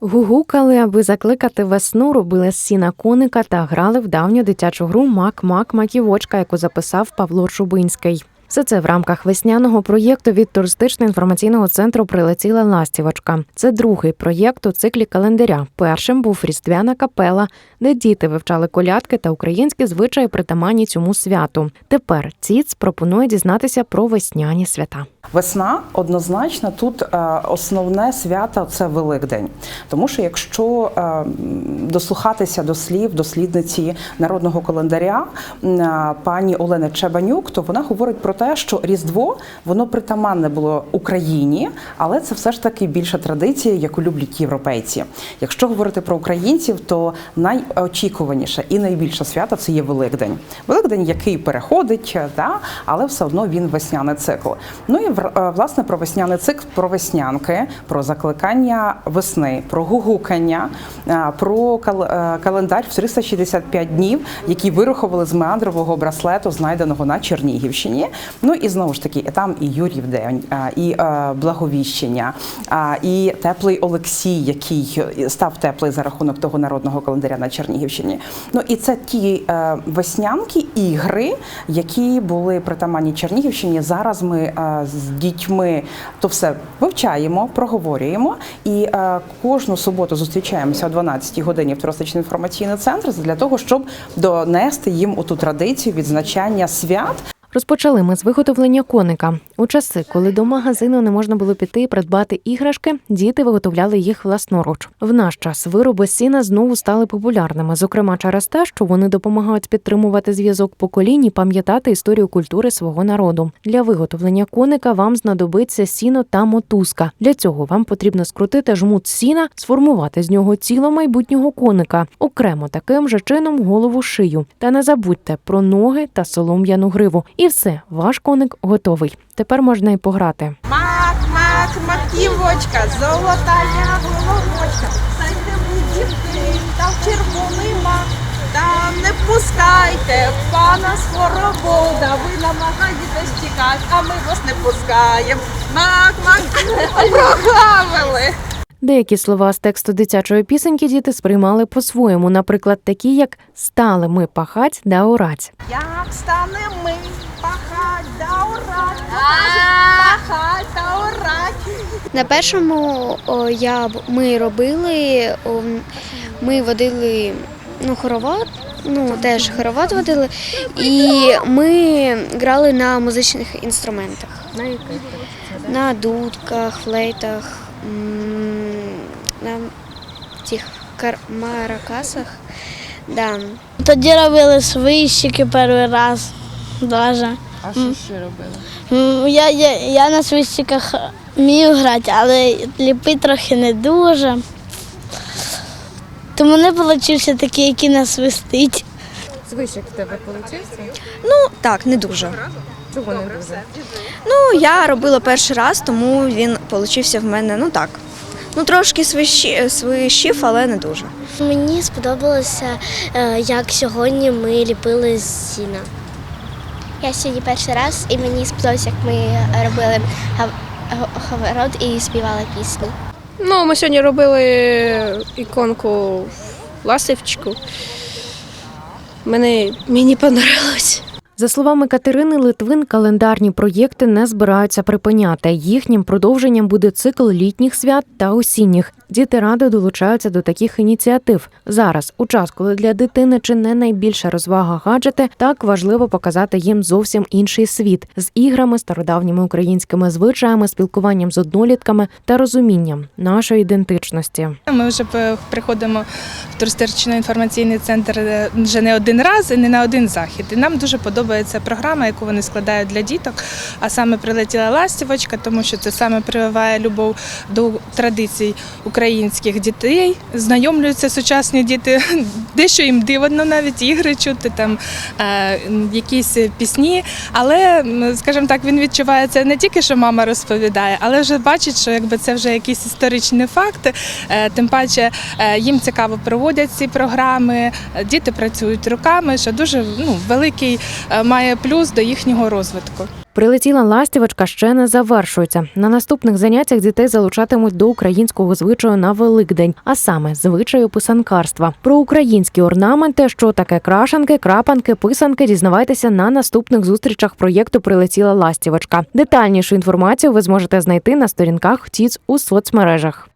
Гугукали, аби закликати весну, робили з сіна коника та грали в давню дитячу гру Мак-Мак Маківочка, яку записав Павло Чубинський. Все це в рамках весняного проєкту від туристично-інформаційного центру прилетіла ластівочка. Це другий проєкт у циклі календаря. Першим був різдвяна капела, де діти вивчали колядки та українські звичаї притаманні цьому святу. Тепер ЦІЦ пропонує дізнатися про весняні свята. Весна однозначно тут е, основне свято це Великдень. Тому що якщо е, дослухатися до слів дослідниці народного календаря е, пані Олени Чебанюк, то вона говорить про те, що Різдво воно притаманне було Україні, але це все ж таки більша традиція, яку люблять європейці. Якщо говорити про українців, то найочікуваніше і найбільше свято це є Великдень. Великдень, який переходить, да, але все одно він весняний цикл. Ну і власне про весняний цикл, про веснянки, про закликання весни, про гугукання, е, про е, календар в 365 днів, які вирахували з меандрового браслету, знайденого на Чернігівщині. Ну і знову ж таки, там і Юрів день, е, і е, благовіщення, і теплий Олексій, який став теплий за рахунок того народного календаря на Чернігівщині. Ну і це ті е, веснянки ігри, які були притаманні Чернігівщині. Зараз ми е, з дітьми то все вивчаємо, проговорюємо. І е, кожну суботу зустрічаємося о 12 годині в туристичний інформаційний центр для того, щоб донести їм у ту традицію відзначання свят. Розпочали ми з виготовлення коника. У часи, коли до магазину не можна було піти і придбати іграшки, діти виготовляли їх власноруч. В наш час вироби сіна знову стали популярними, зокрема через те, що вони допомагають підтримувати зв'язок поколінь і пам'ятати історію культури свого народу. Для виготовлення коника вам знадобиться сіно та мотузка. Для цього вам потрібно скрутити жмут сіна, сформувати з нього тіло майбутнього коника, окремо таким же чином голову шию. Та не забудьте про ноги та солом'яну гриву. І все, ваш коник готовий. Тепер можна і пограти. Мак, мак, маківочка, золота головочка, Сайте будівки, та в червоний мак, та не пускайте пана Скоробода, ви намагаєтесь тікати, а ми вас не пускаємо. Мак, мак, прогавили. Деякі слова з тексту дитячої пісеньки діти сприймали по-своєму, наприклад, такі як стали ми пахать да орать. Як стане ми пахать да орать, пахать да орать. На першому о, я, ми робили, о, ми водили ну, хоровод, ну, теж хоровод водили, і ми грали на музичних інструментах. На яких? На дудках, флейтах, м, на цих маракасах. Да. Тоді робили свищики перший раз. Даже. А що ще робили? Я, я, я на свищиках вмію грати, але ліпити трохи не дуже. Тому не вийшов такий, який нас свистить. Звичок в тебе получився? Ну так, не дуже. Чого не дуже? Ну я робила перший раз, тому він получився в мене ну так. Ну трошки свищі- свищив, але не дуже. Мені сподобалося, е, як сьогодні ми ліпили з сіна. Я сьогодні перший раз і мені сподобалося, як ми робили говород і співали пісні. Ну, ми сьогодні робили іконку ластівчику. Мені, мені понравилось. За словами Катерини Литвин, календарні проєкти не збираються припиняти. Їхнім продовженням буде цикл літніх свят та осінніх. Діти радо долучаються до таких ініціатив. Зараз, у час, коли для дитини чи не найбільша розвага гаджети, так важливо показати їм зовсім інший світ з іграми, стародавніми українськими звичаями, спілкуванням з однолітками та розумінням нашої ідентичності. Ми вже приходимо в туристично-інформаційний центр е, вже не один раз і не на один захід. І нам дуже подобається програма, яку вони складають для діток. А саме прилетіла ластівочка, тому що це саме прививає любов до традицій українських дітей. Знайомлюються сучасні діти, дещо їм дивно навіть ігри чути, там е, якісь пісні. Але, скажімо так, він відчуває це не тільки, що мама розповідає, але вже бачить, що якби це вже якісь історичні факти. Е, Тим паче е, їм цікаво проводять ці програми, діти працюють руками, що дуже ну, великий має плюс до їхнього розвитку. Прилетіла ластівочка ще не завершується. На наступних заняттях дітей залучатимуть до українського звичаю на Великдень, а саме звичаю писанкарства. Про українські орнаменти, що таке крашанки, крапанки, писанки, дізнавайтеся на наступних зустрічах проєкту Прилетіла ластівочка. Детальнішу інформацію ви зможете знайти на сторінках ТІЦ у соцмережах.